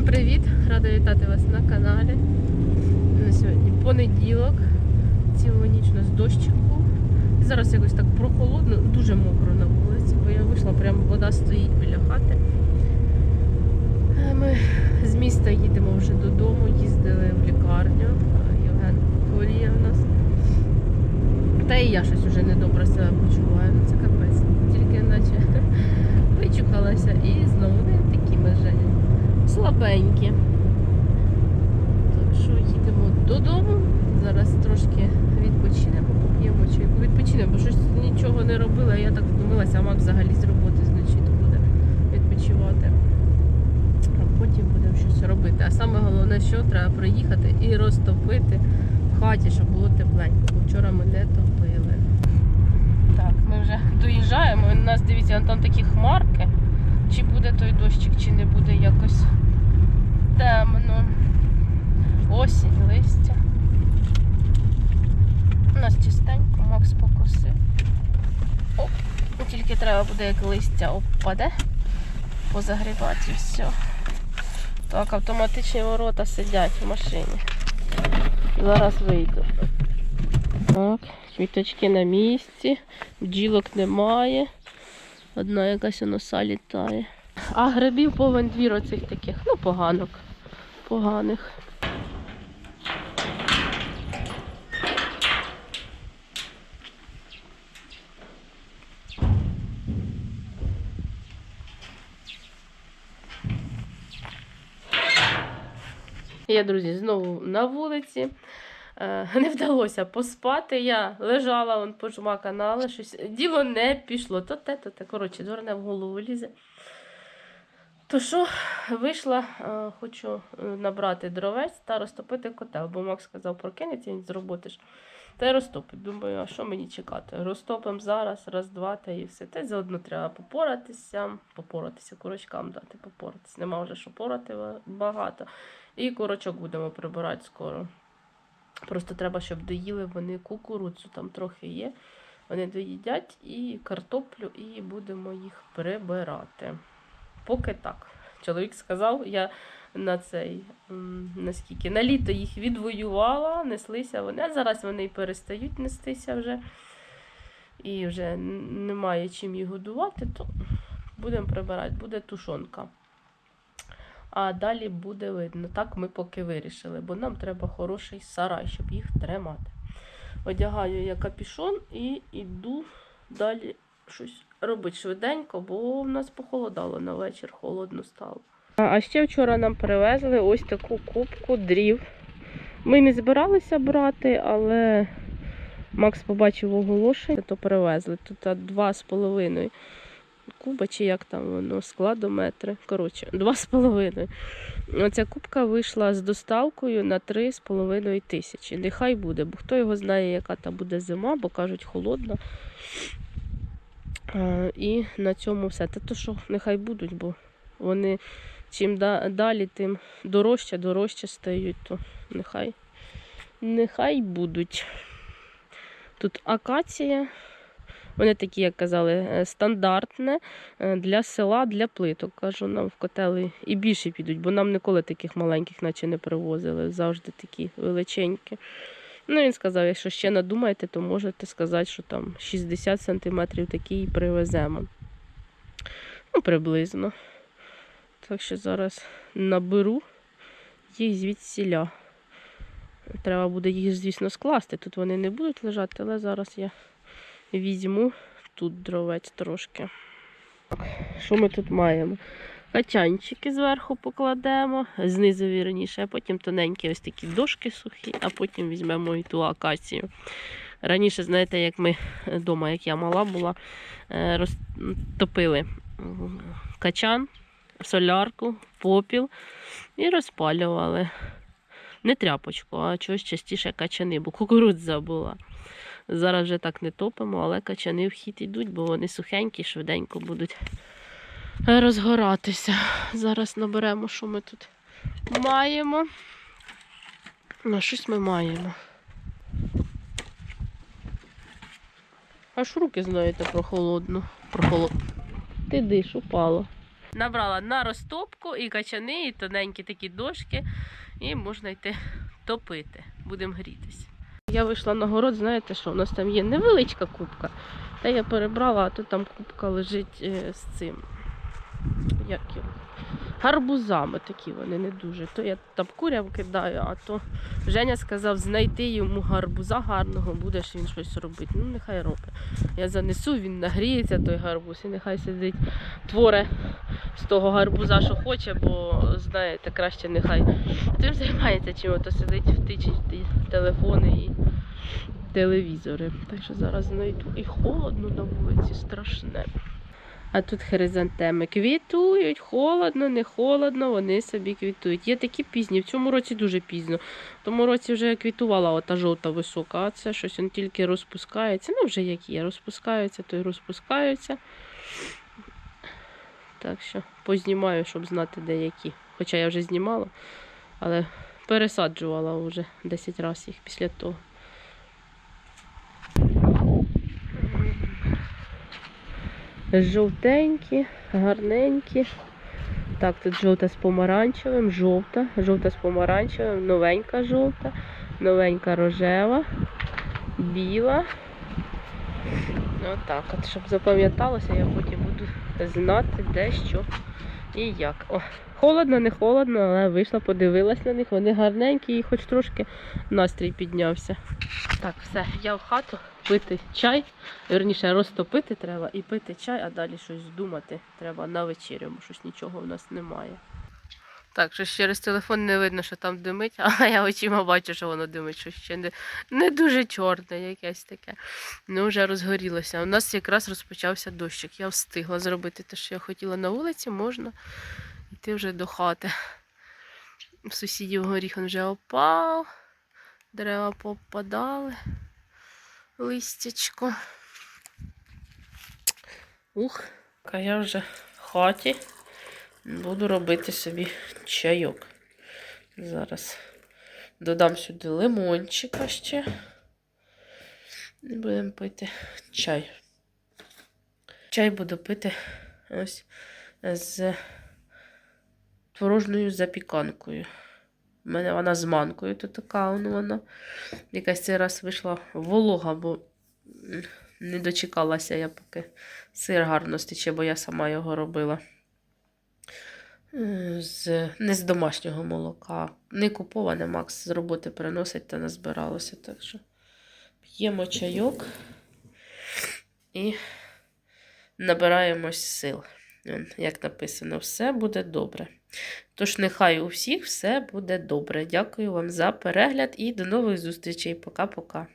Всім привіт! Рада вітати вас на каналі. На сьогодні понеділок. Цілу ніч у нас дощик був. І зараз якось так прохолодно, дуже мокро на вулиці, бо я вийшла, прямо вода стоїть біля хати. Е, Ми з міста їдемо вже додому, їздили в лікарню. Е, Євген хворіє в нас. Та і я щось уже недобре себе почуваю. Ну це капець. Тільки наче вичухалася і знову не такі ми Женя слабенькі. Так що їдемо додому. Зараз трошки відпочинемо, поп'ємо чайку. Відпочинемо, бо щось нічого не робила. Я так втомилася, а Мак взагалі з роботи зночі то буде відпочивати. А потім будемо щось робити. А саме головне, що треба приїхати і розтопити в хаті, щоб було тепленько. Вчора ми не топили. Так, ми вже доїжджаємо. У нас дивіться, там такі хмарки. Чи буде той дощик, чи не буде якось темно. Осінь, листя. У нас чистенько, Макс покосив. Оп. Ну, Тільки треба буде, як листя опаде, позагрібати і все. Так, автоматичні ворота сидять в машині. Зараз вийду. Так, квіточки на місці, бджілок немає. Одна якась носа літає. А грибів повен двір оцих таких, ну, поганок. Поганих. Я, друзі, знову на вулиці. Е, Не вдалося поспати. Я лежала, вон пожмакана, але щось діло не пішло. То те, то те. Коротше, дурне в голову лізе. То що, вийшла, е, хочу е, набрати дровець та розтопити котел, бо Макс сказав, прокинеться він з. Та й розтопить. Думаю, а що мені чекати? Розтопимо зараз, раз, два, та і все. Та й заодно треба попоратися, попоратися, курочкам дати попоратися. Нема вже що порати багато. І курочок будемо прибирати скоро. Просто треба, щоб доїли вони кукурудзу, там трохи є. Вони доїдять і картоплю, і будемо їх прибирати. Поки так. Чоловік сказав, я на цей, наскільки, на літо їх відвоювала, неслися вони. А зараз вони перестають нестися вже. І вже немає чим їх годувати, то будемо прибирати, буде тушонка. А далі буде видно. Так ми поки вирішили, бо нам треба хороший сарай, щоб їх тримати. Одягаю я капішон і йду далі щось робити швиденько, бо в нас похолодало на вечір, холодно стало. А ще вчора нам привезли ось таку кубку дрів. Ми не збиралися брати, але Макс побачив оголошення, то привезли. Тут два з половиною куба, чи як там воно, складометри. Коротше, два з половиною. Оця кубка вийшла з доставкою на 3,5 тисячі. Нехай буде, бо хто його знає, яка там буде зима, бо кажуть, холодно. А, і на цьому все. Та то, що нехай будуть, бо вони чим далі, тим дорожче, дорожче стають, то нехай, нехай будуть. Тут акація. Вони такі, як казали, е, стандартне е, для села, для плиток. Кажу, нам в котели і більше підуть, бо нам ніколи таких маленьких наче не привозили, завжди такі величенькі. Ну, він сказав, якщо ще надумаєте, то можете сказати, що там 60 см такі і привеземо. Ну, приблизно. Так що зараз наберу їх звідсіля. Треба буде їх, звісно, скласти. Тут вони не будуть лежати, але зараз я візьму тут дровець трошки. Що ми тут маємо? Качанчики зверху покладемо, знизу вірніше, а потім тоненькі ось такі дошки сухі, а потім візьмемо і ту акацію. Раніше, знаєте, як ми вдома, як я мала була, е, розтопили качан, солярку, попіл і розпалювали. Не тряпочку, а чогось частіше качани, бо кукурудза була. Зараз вже так не топимо, але качани в хід йдуть, бо вони сухенькі, швиденько будуть розгоратися. Зараз наберемо, що ми тут маємо. Ну, щось ми маємо. Аж руки, знаєте, прохолодно. Прохолод... Ти диш, упало. Набрала на розтопку і качани, і тоненькі такі дошки, і можна йти топити. Будемо грітись. Я вийшла на город, знаєте що, у нас там є невеличка кубка. Та я перебрала, а то там кубка лежить е, з цим. Як його? Гарбузами такі вони не дуже. То я там курям кидаю, а то Женя сказав знайти йому гарбуза гарного, будеш він щось робити. Ну, нехай робить. Я занесу, він нагріється той гарбуз і нехай сидить, творе з того гарбуза, що хоче, бо знаєте, краще нехай цим займається, чим ото сидить втичить телефони і телевізори. Так що зараз знайду. І холодно на вулиці, страшне. А тут хризантеми квітують, холодно, не холодно, вони собі квітують. Є такі пізні, в цьому році дуже пізно. В тому році вже квітувала ота жовта висока, а це щось він тільки розпускається. Ну, вже як є, розпускаються, то й розпускаються. Так що познімаю, щоб знати деякі. Хоча я вже знімала, але пересаджувала вже 10 разів їх після того. Жовтенькі, гарненькі. Так, тут жовта з помаранчевим, жовта, жовта з помаранчевим, новенька жовта, новенька рожева, біла. Отак, от, щоб запам'яталося, я потім буду знати де що і як. О, холодно, не холодно, але вийшла, подивилась на них, вони гарненькі і хоч трошки настрій піднявся. Так, все, я в хату пити чай. Верніше, розтопити треба і пити чай, а далі щось думати треба на вечерю, бо щось нічого в нас немає. Так, щось через телефон не видно, що там димить, а я очима бачу, що воно димить, що ще не, не дуже чорне, якесь таке. Ну, вже розгорілося. У нас якраз розпочався дощик. Я встигла зробити те, що я хотіла на вулиці, можна йти вже до хати. Сусідів горіх вже опав, дерева попадали, листячко. Ух, а я вже в хаті буду робити собі чайок. Зараз додам сюди лимончика ще. І будемо пити чай. Чай буду пити ось з творожною запіканкою. У мене вона з манкою, то така вона. Якась цей раз вийшла волога, бо не дочекалася я, поки сир гарно стече, бо я сама його робила. З, не з домашнього молока. Не куповане, Макс з роботи приносить та назбиралося. Так що п'ємо чайок і набираємось сил. Як написано, все буде добре. Тож, нехай у всіх все буде добре. Дякую вам за перегляд і до нових зустрічей. Пока-пока.